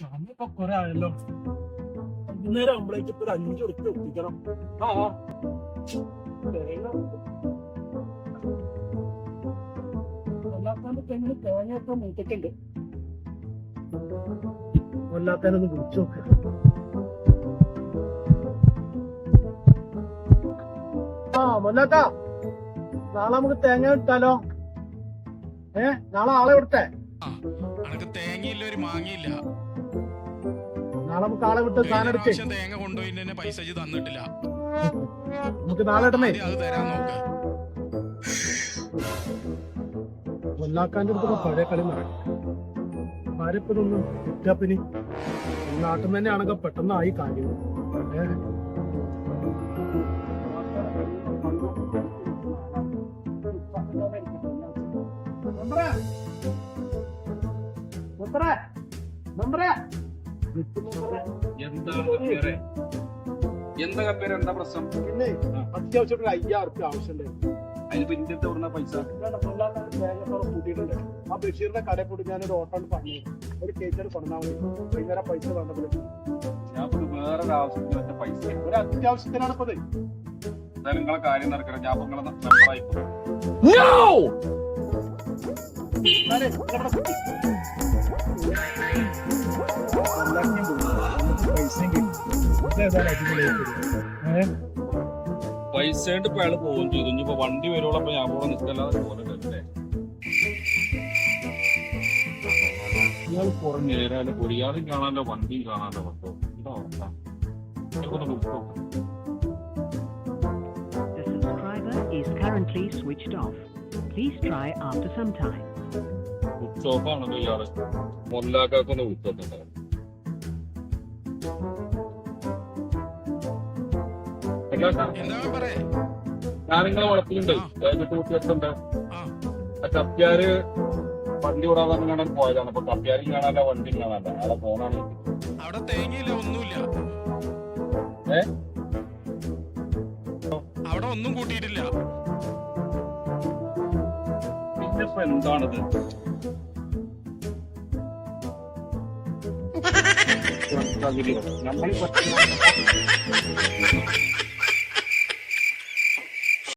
സമയപ്പൊ കൊറേ ആയല്ലോ. വൈകുന്നേരം ആകുമ്പോഴേക്ക് ഇപ്പൊ അഞ്ചു ഉറുപ്പ് ഒപ്പിക്കണം ആ കൊല്ലാത്താന്റെ തെങ്ങിന് തേങ്ങയൊക്കെ മൂത്തിട്ടുണ്ട്. കൊല്ലാത്താനൊന്ന് വിളിച്ചു നോക്ക്. ആ മൊല്ലാത്ത നാളെ നമുക്ക് തേങ്ങ ഇട്ടാലോ ഏ നാളെ ആളെ വിടട്ടെ തേങ്ങയില്ല ഒരു മാങ്ങയില്ല. നാളെ നമുക്ക് ആളെ വിട്ട് സാധനം കഴിഞ്ഞ തേങ്ങ കൊണ്ടുപോയി പൈസ തന്നിട്ടില്ല നമുക്ക് നാളെ ഇടണേ അത് തരാൻ നോക്ക് കൊല്ലാക്കാന്റെ അടുത്ത് പഴയ കളി നടക്കും ആരിപ്പതൊന്നും കിട്ടാപ്പിനി നാട്ടിൽ നിന്ന് തന്നെയാണെങ്കിൽ പെട്ടെന്ന് ആയി കാര്യം ഏ? മെമ്പറേ? മെമ്പറേ? മെമ്പറേ? എന്താ കപ്പേരെ എന്താ പ്രശ്നം? പിന്നെ അത്യാവശ്യം ഒരു അയ്യായിരം റുപ്യ ആവശ്യമുണ്ട്. അതിനിപ്പോ ഇന്ത്യത്തെ വിടുന്ന പൈസ? ആ ബഷീറിന്റെ കടയിൽ പോയിട്ട് ഞാനൊരു ഓട്ടോ പറഞ്ഞു. ഒരു കേസിൽ കൊണ്ടാൽ വൈകുന്നേരം പൈസ വേണ്ടത് ഞാൻ ഇപ്പൊ വേറൊരു ആവശ്യത്തിന് വെച്ച പൈസ. ഒരു അത്യാവശ്യത്തിനാണ് ഇപ്പത് നിങ്ങളെ കാര്യം നടക്കണം ഞാൻ ഇപ്പൊ നിങ്ങളെ മെമ്പറായി പൈസ ആയിട്ട് ഇപ്പൊ അയാൾ പോകും ചെയ്തു. ഇനിയിപ്പോ വണ്ടി വരുവോളപ്പോ ഞാൻ കൂടെ നിൽക്കല്ലാതെ പോലെ അല്ലേ ഇയാൾ കുറെ നേരം ഒരാളും കാണാനോ വണ്ടിയും കാണാനോ പറ്റോ എന്താ അവസ്ഥ? is currently switched off. Please try after some time. ആണല്ലോ ഇയാൾ. മൊല്ലാക്കൊന്ന് വിളിച്ചിട്ടുണ്ട് എന്താ ഞാൻ നിങ്ങളെ വളപ്പിലുണ്ട് കൂട്ടിയിട്ടുണ്ട് ആ. കപ്പ്യാര് വണ്ടി പറഞ്ഞു കാണാൻ പോയതാണ്. അപ്പൊ കപ്പ്യാരും കാണാനല്ല വണ്ടി കാണാല്ല അവിടെ ഫോണാണ് അവിടെ തേങ്ങയില്ല ഒന്നുമില്ല. ഏ? അവിടെ ഒന്നും കൂട്ടിയിട്ടില്ല. ഇതിപ്പോ എന്താണിത്? നമ്മൾ